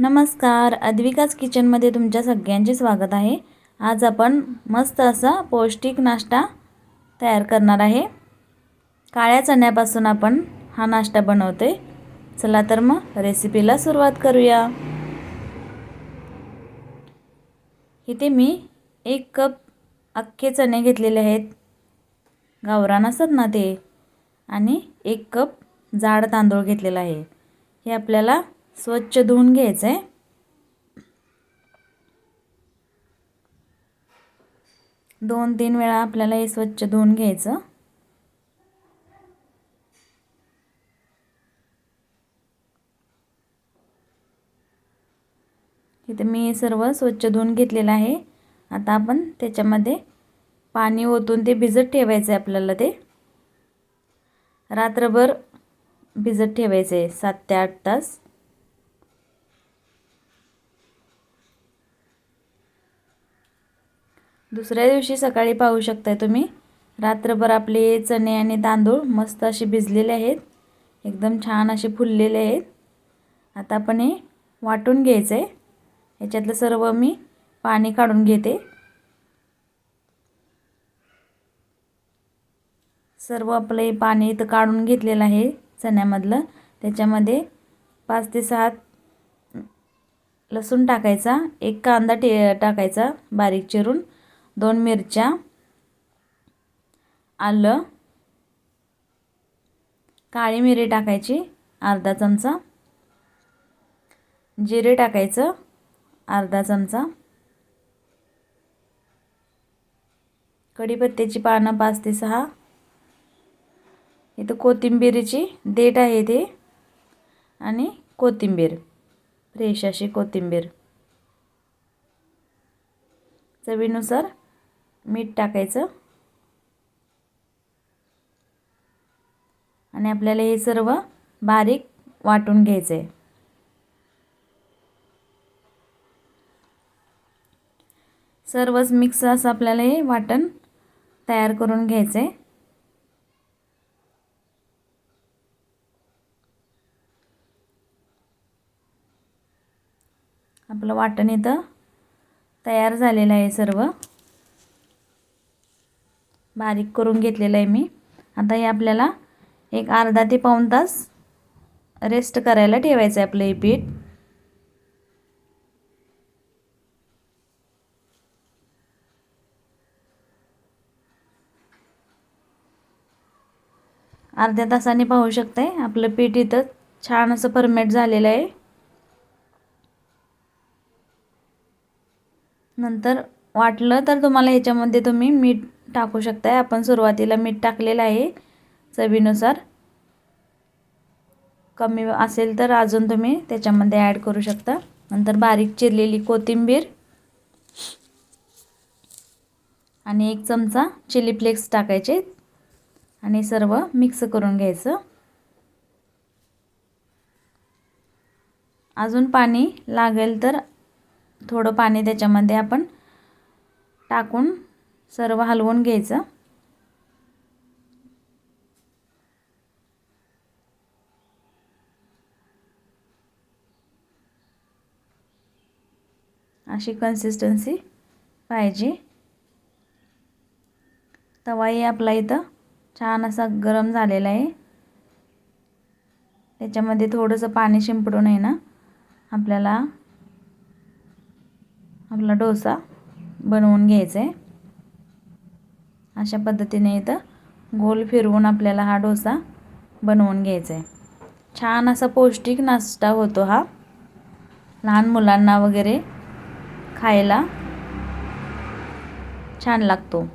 नमस्कार अद्विकाच किचनमध्ये तुमच्या सगळ्यांचे स्वागत आहे. आज आपण मस्त असा पौष्टिक नाश्ता तयार करणार आहे. काळ्या चण्यापासून आपण हा नाश्ता बनवते चला तर मग रेसिपीला सुरुवात करूया. इथे मी एक कप अख्खे चणे घेतलेले आहेत. गावरान असतात ना ते. आणि एक कप जाड तांदूळ घेतलेला आहे. हे आपल्याला स्वच्छ धुवून घ्यायचं आहे दोन तीन वेळा आपल्याला हे स्वच्छ धुवून घ्यायचं. इथे मी सर्व स्वच्छ धुवून घेतलेलं आहे. आता आपण त्याच्यामध्ये पाणी ओतून ते भिजत ठेवायचं आहे आपल्याला ते. रात्रभर भिजत ठेवायचं आहे सात ते आठ तास. दुसऱ्या दिवशी सकाळी पाहू शकताय तुम्ही. रात्रभर आपले चणे आणि तांदूळ मस्त असे भिजलेले आहेत. एकदम छान असे फुललेले आहेत. आता आपण हे वाटून घ्यायचं आहे याच्यातलं सर्व मी पाणी काढून घेते. सर्व आपलं हे पाणी इथं काढून घेतलेलं आहे चण्यामधलं. त्याच्यामध्ये पाच ते सात लसूण टाकायचा एक कांदा टे टाकायचा बारीक चिरून. दोन मिरच्या आलं काळी मिरी टाकायची अर्धा चमचा जिरे टाकायचं अर्धा चमचा कढीपत्त्याची पानं पाच ते सहा इथं कोथिंबीरीची देठ आहे ते आणि कोथिंबीर फ्रेश अशी कोथिंबीर. चवीनुसार मीठ टाकायचं. आणि आपल्याला हे सर्व बारीक वाटून घ्यायचं आहे सर्वच मिक्स असं आपल्याला हे वाटण तयार करून घ्यायचं आहे आपलं वाटण इथं तयार झालेलं आहे सर्व. बारीक करून घेतलेलं आहे मी. आता हे आपल्याला एक अर्धा ते पाऊण तास रेस्ट करायला ठेवायचं आहे आपलं हे पीठ. अर्ध्या तासाने पाहू शकताय आपलं पीठ इथं छान असं फर्मेट झालेलं आहे. नंतर वाटलं तर तुम्हाला ह्याच्यामध्ये तुम्ही मीठ टाकू शकताय. आपण सुरुवातीला मीठ टाकलेलं आहे चवीनुसार. कमी असेल तर अजून तुम्ही त्याच्यामध्ये ॲड करू शकता. नंतर बारीक चिरलेली कोथिंबीर आणि एक चमचा चिली फ्लेक्स टाकायचे. आणि सर्व मिक्स करून घ्यायचं. अजून पाणी लागेल तर थोडं पाणी त्याच्यामध्ये आपण टाकून सर्व हलवून घ्यायचं. अशी कन्सिस्टन्सी पाहिजे. तवाही आपला इथं छान असा गरम झालेला आहे. त्याच्यामध्ये थोडंसं पाणी शिंपडून आहे ना आपल्याला आपला डोसा बनवून घ्यायचा आहे. अशा पद्धतीने इथं गोल फिरवून आपल्याला हा डोसा बनवून घ्यायचा आहे छान असा पौष्टिक नाश्ता होतो हा. लहान मुलांना वगैरे खायला छान लागतो.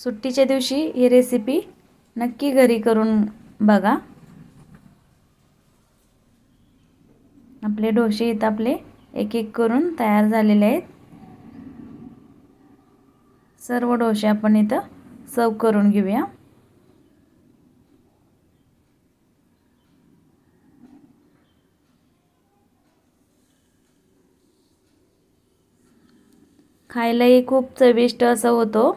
सुट्टीच्या दिवशी ही रेसिपी नक्की घरी करून बघा. आपले डोसे इथं आपले एक एक करून तयार झालेले आहेत. सर्व डोसे आपण इथं सर्व करून घेऊया. खायलाही खूप चविष्ट असं होतो.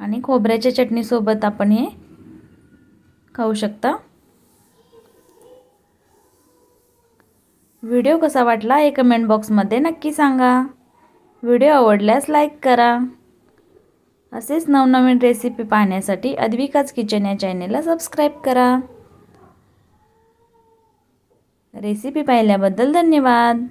आणि खोबऱ्याच्या चटणीसोबत आपण हे खाऊ शकता. व्हिडिओ कसा वाटला हे कमेंट बॉक्समध्ये नक्की सांगा. व्हिडिओ आवडल्यास लाईक करा. असेच नवनवीन रेसिपी पाहण्यासाठी अद्विकाच किचन या चॅनेलला सबस्क्राईब करा. रेसिपी पाहिल्याबद्दल धन्यवाद.